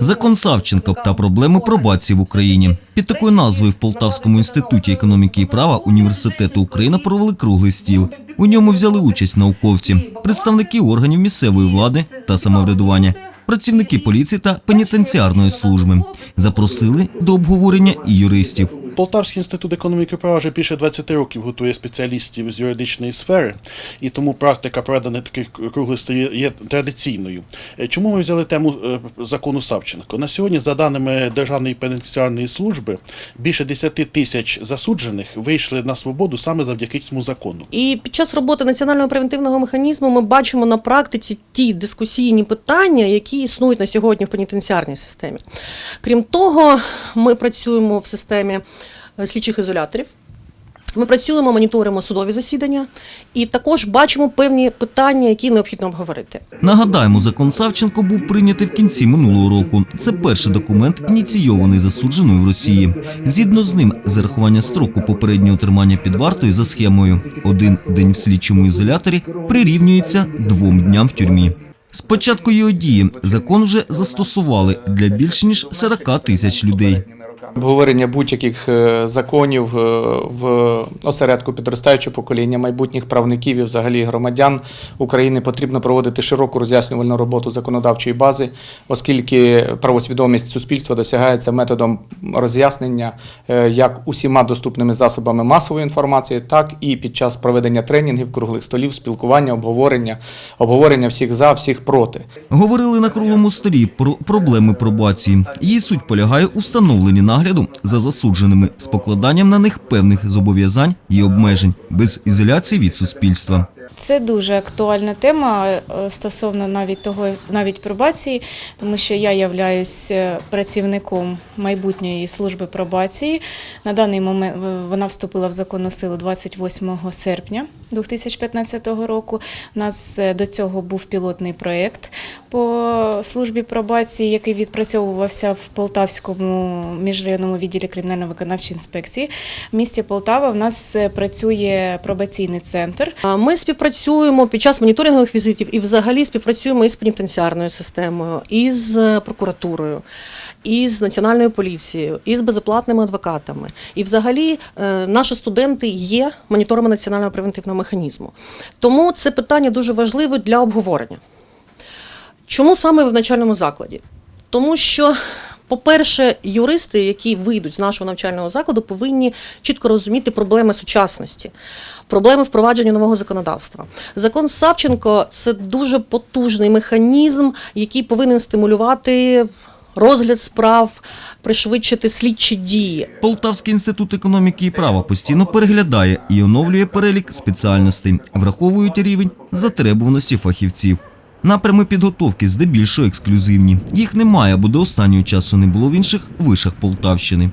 Закон Савченко та проблеми пробації в Україні. Під такою назвою в Полтавському інституті економіки і права університету Україна провели круглий стіл. У ньому взяли участь науковці, представники органів місцевої влади та самоврядування, працівники поліції та пенітенціарної служби. Запросили до обговорення і юристів. Полтавський інститут економіки права вже більше 20 років готує спеціалістів з юридичної сфери, і тому практика проведення таких круглих столів є традиційною. Е, Чому ми взяли тему е, закону Савченко? На сьогодні, за даними Державної пенітенціарної служби, більше 10 тисяч засуджених вийшли на свободу саме завдяки цьому закону. І під час роботи національного превентивного механізму ми бачимо на практиці ті дискусійні питання, які існують на сьогодні в пенітенціарній системі. Крім того, ми працюємо в системі слідчих ізоляторів. Ми працюємо, моніторимо судові засідання і також бачимо певні питання, які необхідно обговорити. Нагадаємо, закон Савченко був прийнятий в кінці минулого року. Це перший документ, ініційований засудженою в Росії. Згідно з ним, зарахування строку попереднього тримання під вартою за схемою один день в слідчому ізоляторі прирівнюється двом дням в тюрмі. З початку його дії закон вже застосували для більш ніж 40 тисяч людей. Обговорення будь-яких е, законів е, в осередку підростаючого покоління майбутніх правників і взагалі громадян України потрібно проводити широку роз'яснювальну роботу законодавчої бази, оскільки правосвідомість суспільства досягається методом роз'яснення е, як усіма доступними засобами масової інформації, так і під час проведення тренінгів, круглих столів, спілкування, обговорення, обговорення всіх за, всіх проти. Говорили на круглому столі про проблеми пробації. Її суть полягає у встановленні нагляду за засудженими з покладанням на них певних зобов'язань і обмежень без ізоляції від суспільства. Це дуже актуальна тема е, стосовно навіть того, навіть пробації, тому що я являюсь е, працівником майбутньої служби пробації. На даний момент вона вступила в законну силу 28 серпня 2015 року. У нас е, до цього був пілотний проєкт по службі пробації, який відпрацьовувався в Полтавському міжрайонному відділі кримінально-виконавчої інспекції. В місті Полтава в нас працює пробаційний центр. Ми співпрацюємо під час моніторингових візитів і взагалі співпрацюємо із пенітенціарною системою, із е, прокуратурою, із національною поліцією, із безоплатними адвокатами. І взагалі е, наші студенти є моніторами національного превентивного механізму. Тому це питання дуже важливе для обговорення. Чому саме в навчальному закладі? Тому що, по-перше, юристи, які вийдуть з нашого навчального закладу, повинні чітко розуміти проблеми сучасності, проблеми впровадження нового законодавства. Закон Савченко це дуже потужний механізм, який повинен стимулювати розгляд справ, пришвидшити слідчі дії. Полтавський інститут економіки і права постійно переглядає і оновлює перелік спеціальностей, враховують рівень затребуваності фахівців. Напрями підготовки здебільшого ексклюзивні. Їх немає, або до останнього часу не було в інших вишах Полтавщини.